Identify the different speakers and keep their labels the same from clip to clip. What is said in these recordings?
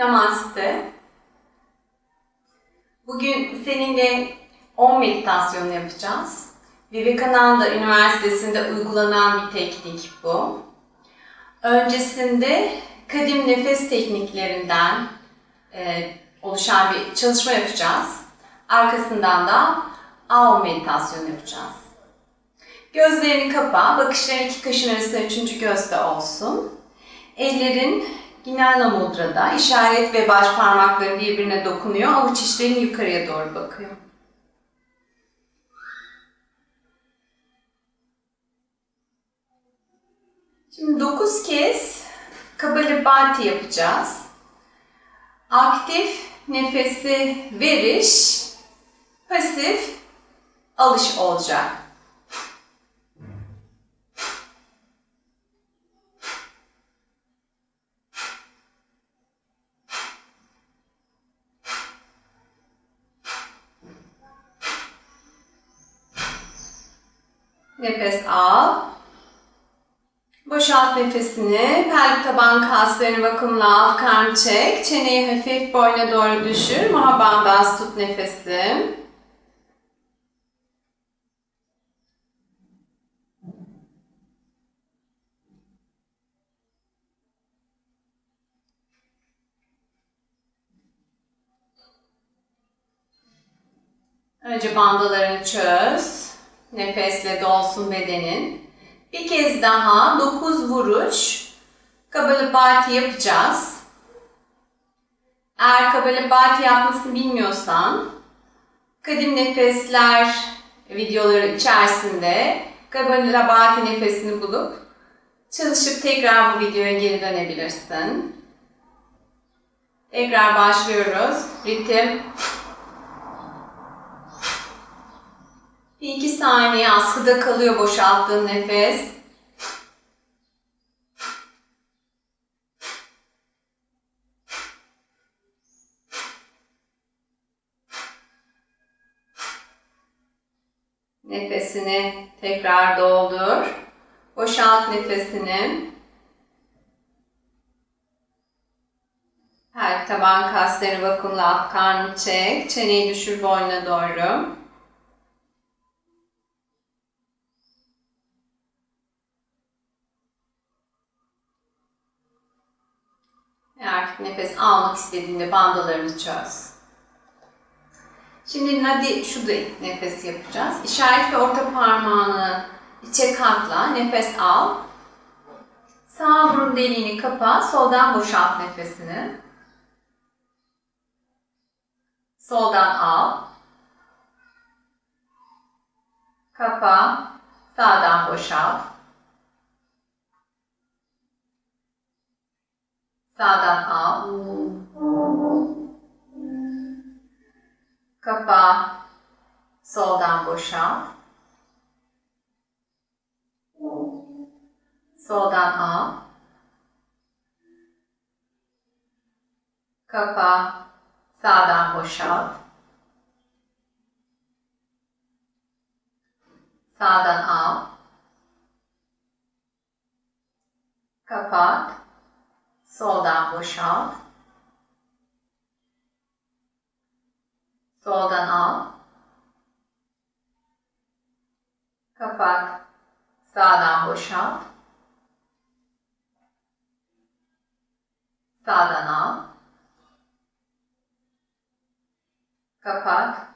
Speaker 1: Namaste. Bugün seninle 10 meditasyon yapacağız. Vivekananda Üniversitesi'nde uygulanan bir teknik bu. Öncesinde kadim nefes tekniklerinden e, oluşan bir çalışma yapacağız. Arkasından da AO meditasyon yapacağız. Gözlerini kapa, bakışların iki kaşın arasında üçüncü gözde olsun. Ellerin Ginana mudrada, işaret ve baş parmakların birbirine dokunuyor, avuç içlerin yukarıya doğru bakıyor. Şimdi 9 kez Kapalabhati yapacağız. Aktif nefesi veriş, pasif alış olacak. Nefesini. Pelvik taban kaslarını vakumla alt karnı çek. Çeneyi hafif boyna doğru düşür. Mahabandaz tut nefesi. Önce bandalarını çöz. Nefesle dolsun bedenin. Bir kez daha 9 vuruş Kapalabhati yapacağız. Eğer Kapalabhati yapmasını bilmiyorsan Kadim Nefesler videoları içerisinde Kapalabhati nefesini bulup çalışıp tekrar bu videoya geri dönebilirsin. Tekrar başlıyoruz. Ritim Bir iki saniye askıda kalıyor boşalttığın nefes. Nefesini tekrar doldur. Boşalt nefesini. Her taban kaslarını vakumla alt karnını çek. Çeneyi düşür boynuna doğru. Eğer nefes almak istediğinde bandalarını çöz. Şimdi nadi şurada nefes yapacağız. İşaret ve orta parmağını içe katla, nefes al. Sağ burun deliğini kapa, soldan boşalt nefesini. Soldan al. Kapa, sağdan boşalt. Sağdan al. Kapa. Soldan boşalt. Soldan. Kapa. Sağdan boşalt. Sağdan al. Kapat. Soldan boşalt. Soldan al. Kapat. Sağdan boşalt. Sağdan al. Kapat.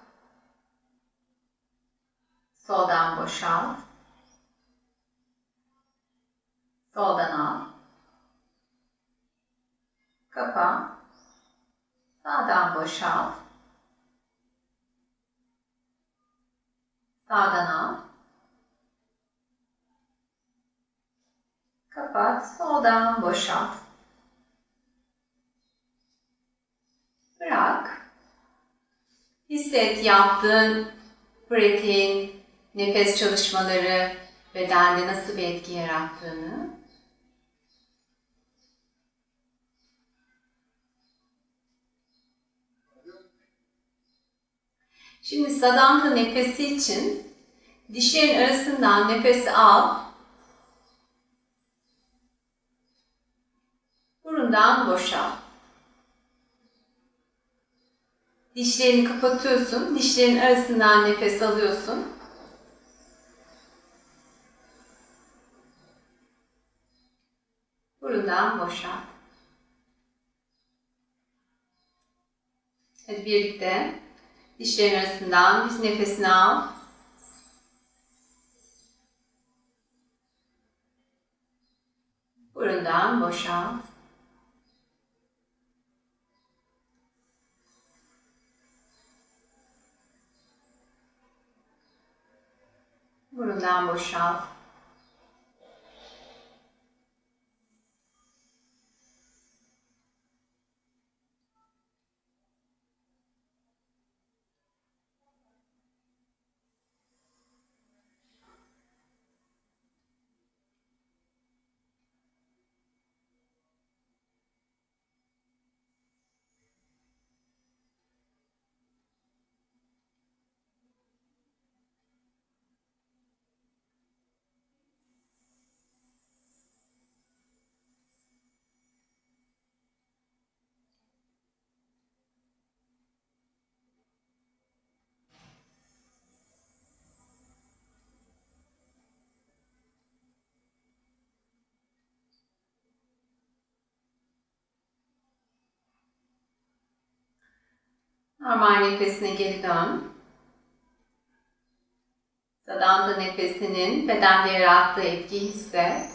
Speaker 1: Soldan boşalt. Soldan al. Kapa. Sağdan boşalt. Sağdan al. Kapat. Soldan boşalt. Bırak. Hisset yaptığın pratiğin, nefes çalışmaları bedende nasıl bir etki yarattığını. Şimdi sadanta nefesi için dişlerin arasından nefesi al. Burundan boşalt. Dişlerini kapatıyorsun. Dişlerin arasından nefes alıyorsun. Burundan boşalt. Hadi birlikte dişlerin arasından bir nefesini al. Burundan boşalt. Burundan boşalt. Normal nefesine geri dön. Sadanda nefesinin bedende yarattığı etkiyi hisset.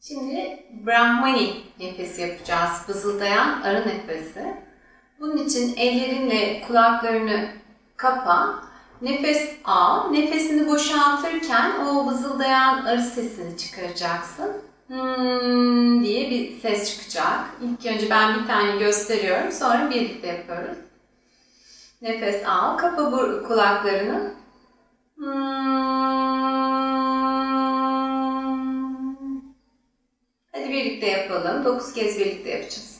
Speaker 1: Şimdi Brahmani nefesi yapacağız. Vızıldayan arı nefesi. Bunun için ellerinle kulaklarını kapa. Nefes al. Nefesini boşaltırken o vızıldayan arı sesini çıkaracaksın. Hmm diye bir ses çıkacak. İlk önce ben bir tane gösteriyorum. Sonra birlikte yapıyoruz. Nefes al. Kapa kulaklarını. Hmm. Hadi birlikte yapalım. 9 kez birlikte yapacağız.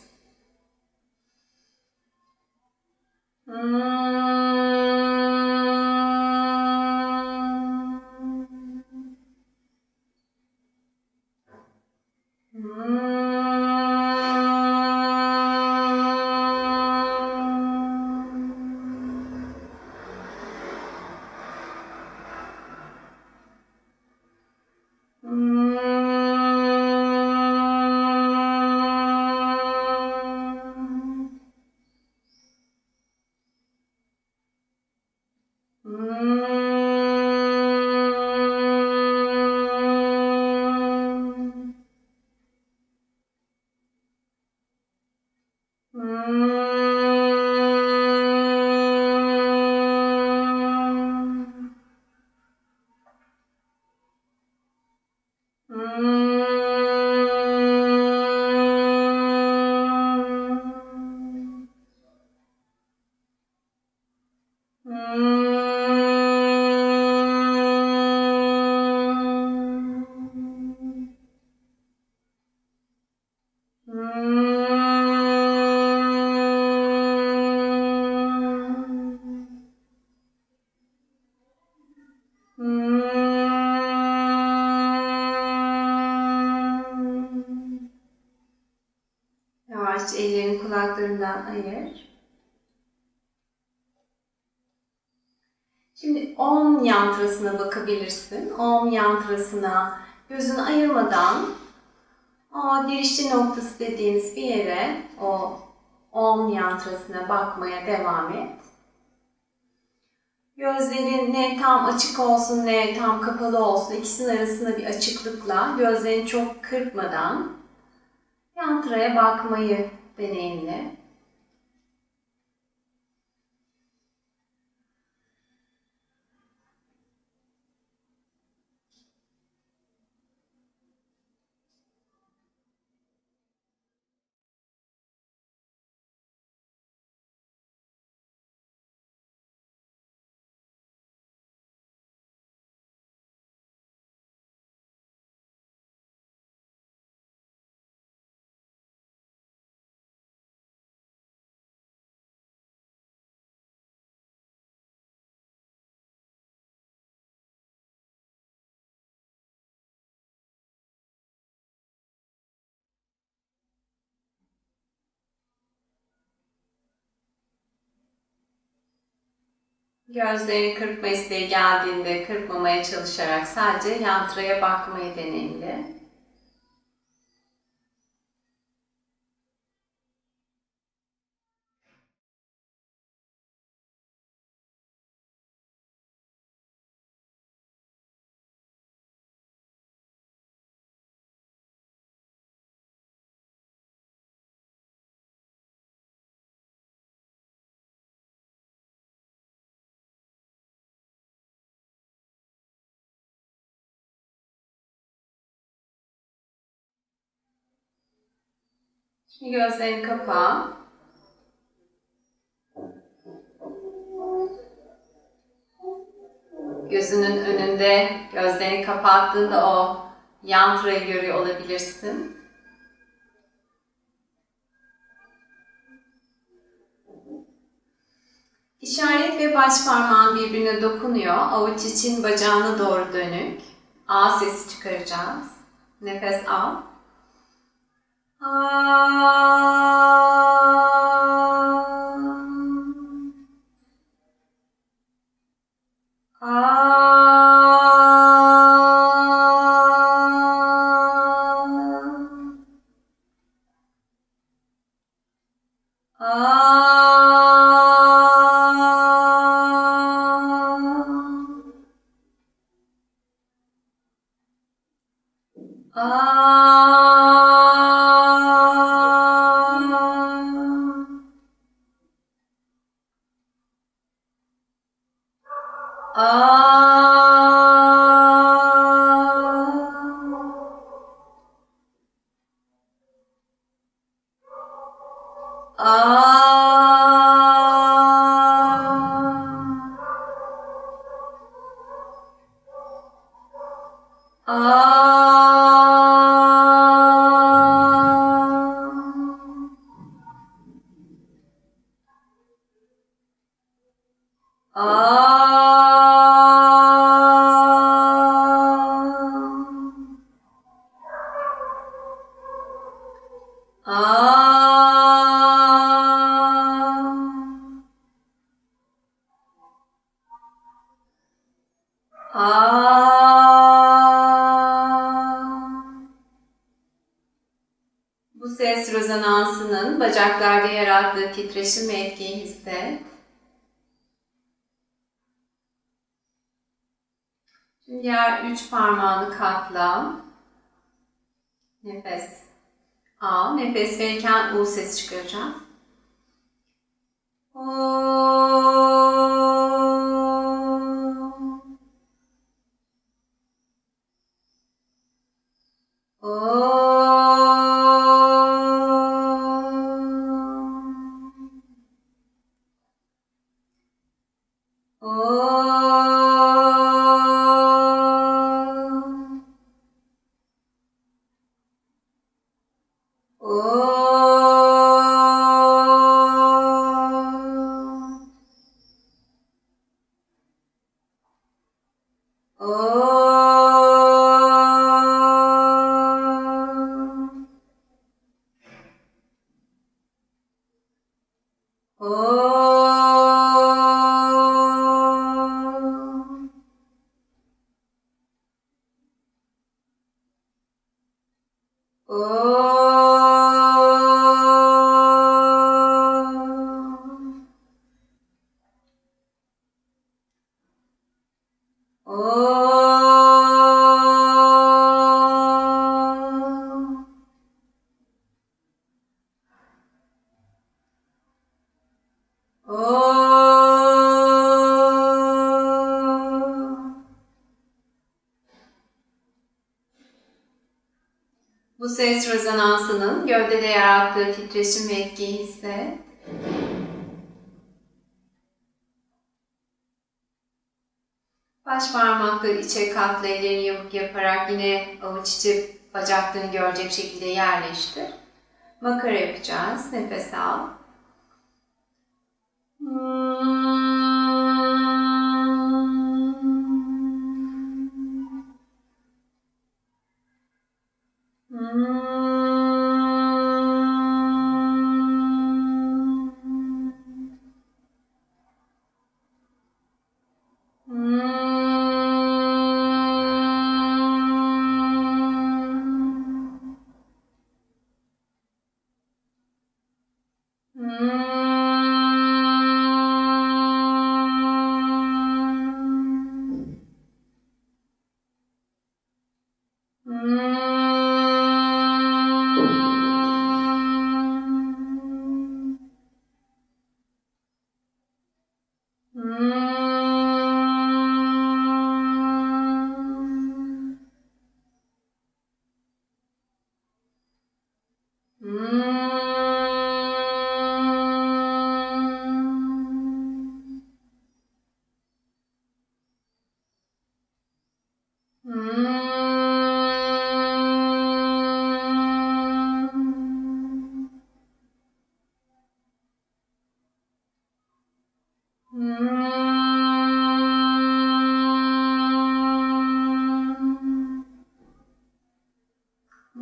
Speaker 1: Mm. Bakabilirsin. Om yantrasına gözünü ayırmadan o girişçi noktası dediğimiz bir yere o Om yantrasına bakmaya devam et. Gözlerin ne tam açık olsun ne tam kapalı olsun ikisinin arasında bir açıklıkla gözlerini çok kırpmadan yantraya bakmayı deneyimle. Gözlerini kırpma isteği geldiğinde kırpmamaya çalışarak sadece yantraya bakmayı deneyimle. Şimdi gözlerini kapa. Gözünün önünde gözlerini kapattığında o yantrayı görüyor olabilirsin. İşaret ve baş parmağın birbirine dokunuyor. Avuç için bacağına doğru dönük. A sesi çıkaracağız. Nefes al. Bu ses rezonansının bacaklarda yarattığı titreşim ve etkiyi hisset. Şimdi diğer üç parmağını katla. Nefes al. Nefes verirken U ses çıkaracağız. Bu ses rezonansının gövdede yarattığı titreşim ve etkiyi hisset. Baş parmakları içe katla ellerini yamuk yaparak yine avuç içi bacaklarını görecek şekilde yerleştir. Makara yapacağız. Nefes al. Hmm.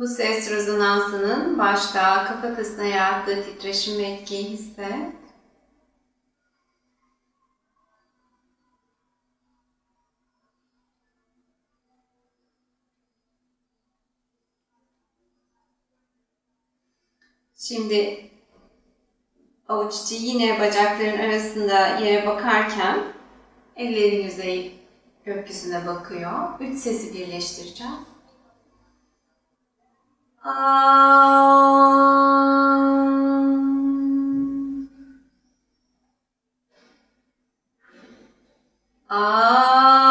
Speaker 1: Bu ses rezonansının başta kafatasına yarattığı titreşim ve etkiyi hisset. Şimdi avuç içi yine bacakların arasında yere bakarken ellerin yüzeyi gökyüzüne bakıyor. Üç sesi birleştireceğiz. Ah. Ah.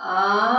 Speaker 1: 啊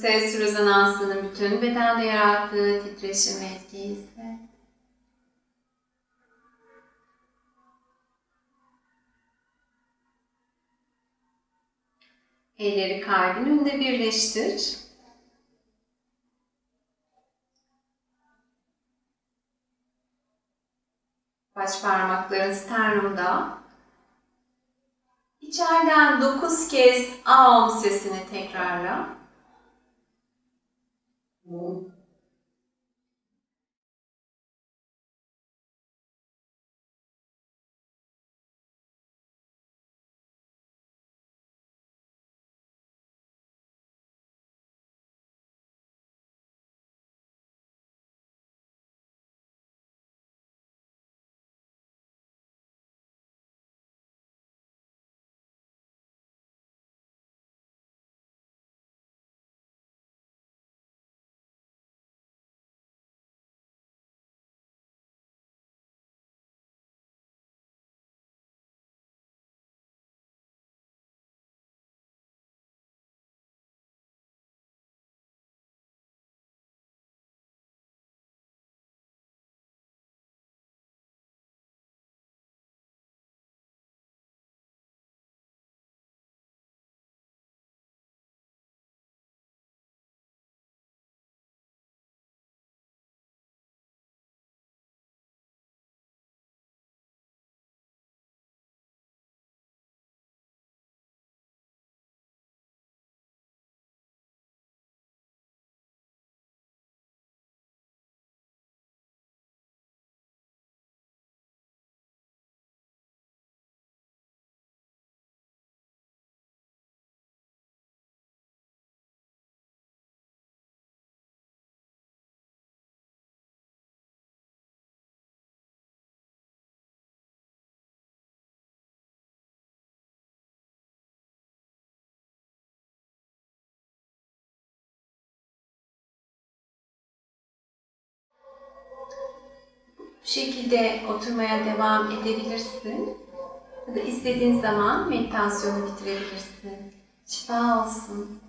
Speaker 1: ses rezonansının bütün bedende yarattığı titreşim ve etkiyi hisset. Elleri kalbin önünde birleştir. Baş parmakların sternumda. İçeriden dokuz kez Aum sesini tekrarla. Bu şekilde oturmaya devam edebilirsin. Ya da istediğin zaman meditasyonu bitirebilirsin. Şifa olsun.